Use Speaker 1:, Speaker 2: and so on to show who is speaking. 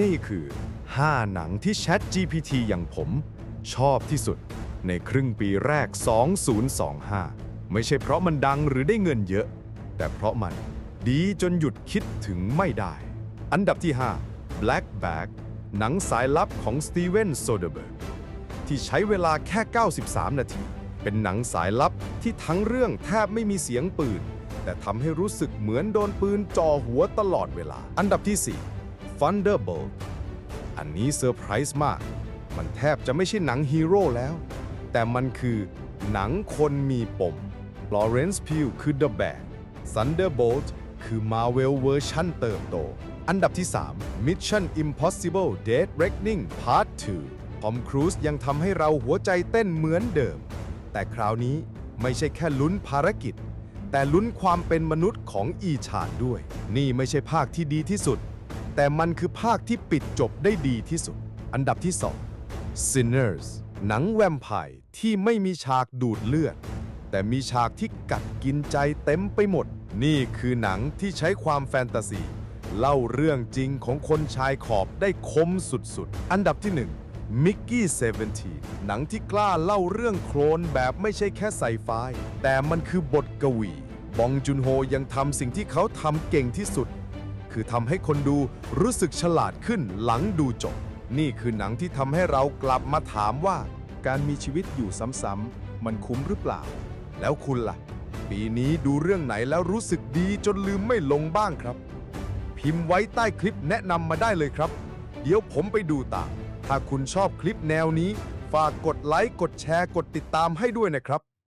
Speaker 1: นี่คือ 5 หนังที่ Chat GPT อย่างผม ชอบที่สุด ในครึ่งปีแรก 2025 ไม่ใช่เพราะมันดังหรือได้เงินเยอะ แต่เพราะมันดีจนหยุดคิดถึงไม่ได้ อันดับที่ 5 Black Bag หนังสายลับของสตีเวนโซเดเบิร์กที่ใช้เวลาแค่ 93 นาที เป็นหนังสายลับที่ทั้งเรื่องแทบไม่มีเสียงปืน แต่ทำให้รู้สึกเหมือนโดนปืนจ่อหัวตลอดเวลา อันดับที่ 4 Thunderbolt อันนี้เซอร์ไพรส์มาก มันแทบจะไม่ใช่หนังฮีโร่แล้ว แต่มันคือหนังคนมีปม Florence Pugh คือ The Bag Thunderbolt คือ Marvel เวอร์ชันเติบโต อันดับที่ 3 Mission Impossible Dead Reckoning Part 2ทอมครูซยังทำให้เราหัวใจเต้นเหมือนเดิม แต่คราวนี้ไม่ใช่แค่ลุ้นภารกิจ แต่ลุ้นความเป็นมนุษย์ของอีชานด้วย นี่ไม่ใช่ภาคที่ดีที่สุด แต่มันคือภาคที่ปิดจบได้ดีที่สุด อันดับที่ 2 Sinners หนังแวมไพร์ที่ไม่มีฉากดูดเลือด แต่มีฉากที่กัดกินใจเต็มไปหมด นี่คือหนังที่ใช้ความแฟนตาซี เล่าเรื่องจริงของคนชายขอบได้คมสุดๆ อันดับที่1มิกกี้17 หนังที่กล้าเล่าเรื่องโคลนแบบไม่ใช่แค่ไซไฟแต่มันคือบทกวี บองจุนโฮยังทำสิ่งที่เขาทำเก่งที่สุด คือทำให้คนดูรู้สึกฉลาดขึ้นหลังดูจบ นี่คือหนังที่ทำให้เรากลับมาถามว่า การมีชีวิตอยู่ซ้ำๆมันคุ้มหรือเปล่า แล้วคุณล่ะ ปีนี้ดูเรื่องไหนแล้วรู้สึกดีจนลืมไม่ลงบ้างครับ พิมพ์ไว้ใต้คลิปแนะนำมาได้เลยครับ เดี๋ยวผมไปดูตาม ถ้าคุณชอบคลิปแนวนี้ ฝากกดไลค์กดแชร์กดติดตามให้ด้วยนะครับ